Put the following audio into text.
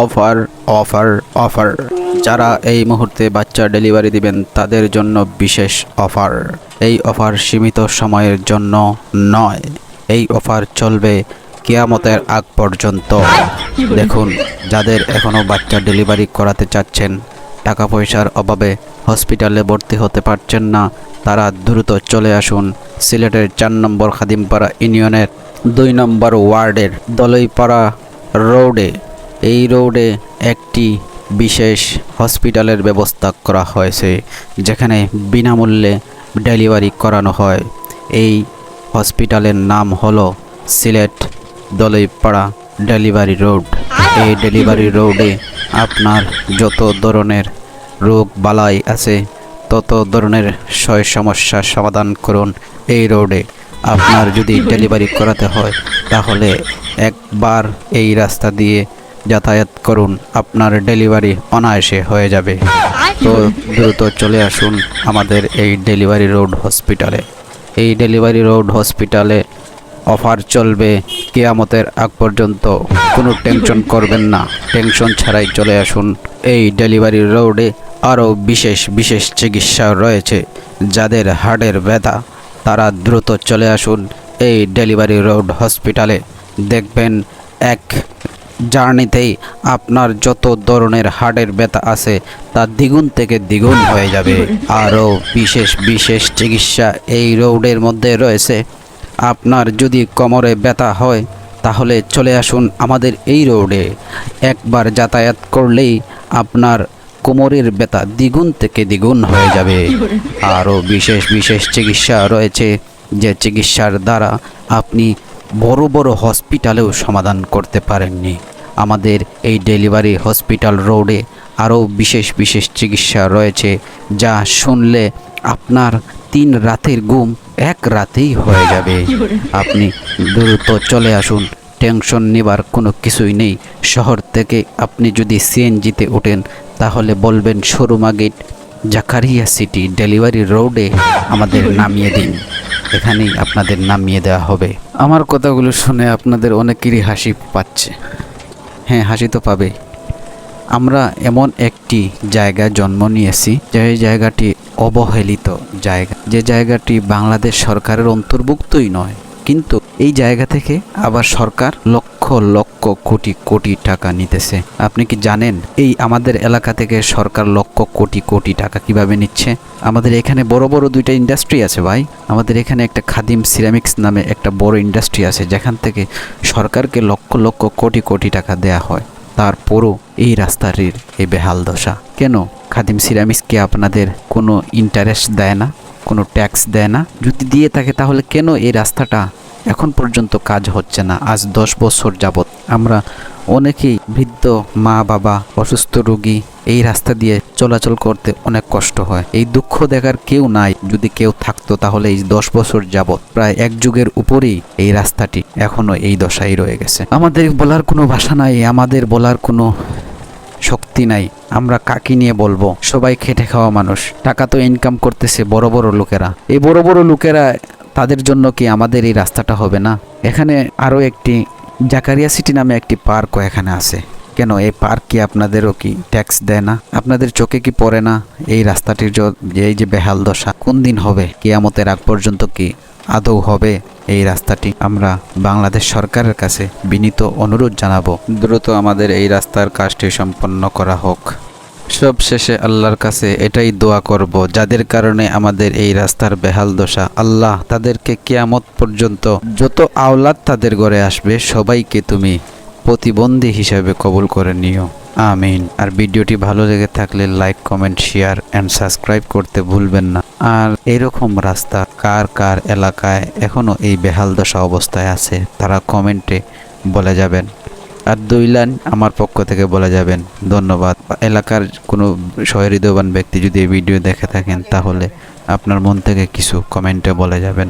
Offer offer offer. যারা এই মুহূর্তে বাচ্চা ডেলিভারি দিবেন, তাদের জন্য বিশেষ অফার। এই অফার সীমিত সময়ের জন্য নয়। এই অফার চলবে কেয়ামতের আগ পর্যন্ত। দেখুন, যাদের এখনও বাচ্চা ডেলিভারি করাতে চাচ্ছেন টাকা পয়সার অভাবে হসপিটালে ভর্তি হতে পারছেন না, তারা দ্রুত চলে আসুন সিলেটের চার নম্বর খাদিমপাড়া ইউনিয়নের দুই নম্বর ওয়ার্ডের দলইপাড়া রোডে। এই রোডে একটি বিশেষ হসপিটালের ব্যবস্থা করা হয়েছে, যেখানে বিনামূল্যে ডেলিভারি করানো হয়। এই হসপিটালের নাম হলো সিলেট দলইপাড়া ডেলিভারি রোড। এই ডেলিভারি রোডে আপনার যত ধরনের রোগ বালাই আছে, তত ধরনের সয় সমস্যার সমাধান করুন এই রোডে। আপনার যদি ডেলিভারি করাতে হয়, তাহলে একবার এই রাস্তা দিয়ে যাতায়াত করুন, আপনার ডেলিভারি অনায়াসে হয়ে যাবে। তো দ্রুত চলে আসুন আমাদের এই ডেলিভারি রোড হসপিটালে। এই ডেলিভারি রোড হসপিটালে অফার চলবে কেয়ামতের আগ পর্যন্ত। কোনো টেনশন করবেন না, টেনশন ছাড়াই চলে আসুন। এই ডেলিভারি রোডে আরও বিশেষ বিশেষ চিকিৎসা রয়েছে যাদের হার্টের ব্যথা। তারা দ্রুত চলে আসুন এই ডেলিভারি রোড হসপিটালে। দেখবেন এক জার্নিতেই আপনার যত ধরনের হার্টের ব্যথা আছে, তা দ্বিগুণ থেকে দ্বিগুণ হয়ে যাবে। আরও বিশেষ বিশেষ চিকিৎসা এই রোডের মধ্যে রয়েছে। আপনার যদি কোমরে ব্যথা হয়, তাহলে চলে আসুন আমাদের এই রোডে। একবার যাতায়াত করলেই আপনার কোমরের ব্যথা দ্বিগুণ থেকে দ্বিগুণ হয়ে যাবে। আরও বিশেষ বিশেষ চিকিৎসা রয়েছে, যে চিকিৎসার দ্বারা আপনি বড় বড় হসপিটালেও সমাধান করতে পারেননি। আমাদের এই ডেলিভারি হসপিটাল রোডে আরও বিশেষ বিশেষ চিকিৎসা রয়েছে, যা শুনলে আপনার তিন রাতের ঘুম এক রাতেই হয়ে যাবে। আপনি দ্রুত চলে আসুন, টেনশন নেবার কোনো কিছুই নেই। শহর থেকে আপনি যদি সিএনজিতে ওঠেন, তাহলে বলবেন শোরুমা গেট, জাকারিয়া সিটি ডেলিভারি রোডে আমাদের নামিয়ে দিন। এখানেই আপনাদের নামিয়ে দেওয়া হবে। আমার কথাগুলো শুনে আপনাদের অনেকেরই হাসি পাচ্ছে। হ্যাঁ হাসি তো পাবে। আমরা এমন একটি জায়গায় জন্ম নিয়েছি, যে জায়গাটি অবহেলিত জায়গা। যে জায়গাটি বাংলাদেশ সরকারের অন্তর্ভুক্তই নয়, কিন্তু এই জায়গা থেকে আবার সরকার লক্ষ লক্ষ কোটি কোটি টাকা নিতেছে। আপনি কি জানেন এই আমাদের এলাকা থেকে সরকার লক্ষ, কোটি কোটি টাকা কীভাবে নিচ্ছে? আমাদের এখানে বড় বড় দুইটা ইন্ডাস্ট্রি আছে ভাই। আমাদের এখানে একটা খাদিম সিরামিক্স নামে একটা বড় ইন্ডাস্ট্রি আছে, যেখান থেকে সরকারকে লক্ষ লক্ষ কোটি কোটি টাকা দেয়া হয়। তারপরও এই রাস্তাটির এই বেহাল দশা। কেন? খাদিম সিরামিক্সকে আপনাদের কোনো ইন্টারেস্ট দেয় না? কোনো ট্যাক্স দেয় না? যদি দিয়ে থাকে তাহলে কেন এই রাস্তাটা এখন পর্যন্ত কাজ হচ্ছে না, আজ দশ বছর যাবৎ। আমরা অনেকেই বৃদ্ধ, মা, বাবা, অসুস্থ রোগী এই রাস্তা দিয়ে চলাচল করতে অনেক কষ্ট হয়। এই দুঃখ দেখার কেউ নাই, যদি কেউ থাকতো তাহলে এই দশ বছর যাবৎ প্রায় এক যুগের উপরেই এই রাস্তাটি এখনও এই দশাই রয়ে গেছে। আমাদের বলার কোনো ভাষা নাই, আমাদের বলার কোনো শক্তি নাই। আমরা কাকি নিয়ে বলব? সবাই খেটে খাওয়া মানুষ। টাকা তো ইনকাম করতেছে বড় বড় লোকেরা। এই বড় বড় লোকেরা তাদের জন্য কি আমাদের এই রাস্তাটা হবে না? এখানে আরও একটি জাকারিয়া সিটি নামে একটি পার্কও এখানে আছে। কেন, এই পার্ক কি আপনাদেরও কি ট্যাক্স দেয় না? আপনাদের চোখে কি পড়ে না এই রাস্তাটির এই যে বেহাল দশা? কোন দিন হবে? কেয়ামতের আগ পর্যন্ত কি আদৌ হবে এই রাস্তাটি? আমরা বাংলাদেশ সরকারের কাছে বিনীত অনুরোধ জানাব, দ্রুত আমাদের এই রাস্তার কাজটি সম্পন্ন করা হোক। সব শেষে আল্লাহর কাছে এটাই দোয়া করব, যাদের কারণে আমাদের এই রাস্তার বেহাল দশা। আল্লাহ তাদেরকে কেয়ামত পর্যন্ত যত আওলাদ তাদের ঘরে আসবে, সবাইকে তুমি প্রতিবন্ধী হিসাবে কবুল করে নিও। আমিন। আর ভিডিওটি ভালো লেগে থাকলে like, comment, share and subscribe করতে ভুলবেন না। আর এরকম রাস্তা কার কার এলাকায় এখনও এই বেহাল দশা অবস্থায় আছে, তারা কমেন্টে বলে যাবেন। আর দুই লাইন আমার পক্ষ থেকে বলা যাবেন, ধন্যবাদ। এলাকার কোনো সহৃদয়বান ব্যক্তি যদি এই ভিডিও দেখে থাকেন, তাহলে আপনার মন থেকে কিছু কমেন্টে বলে যাবেন।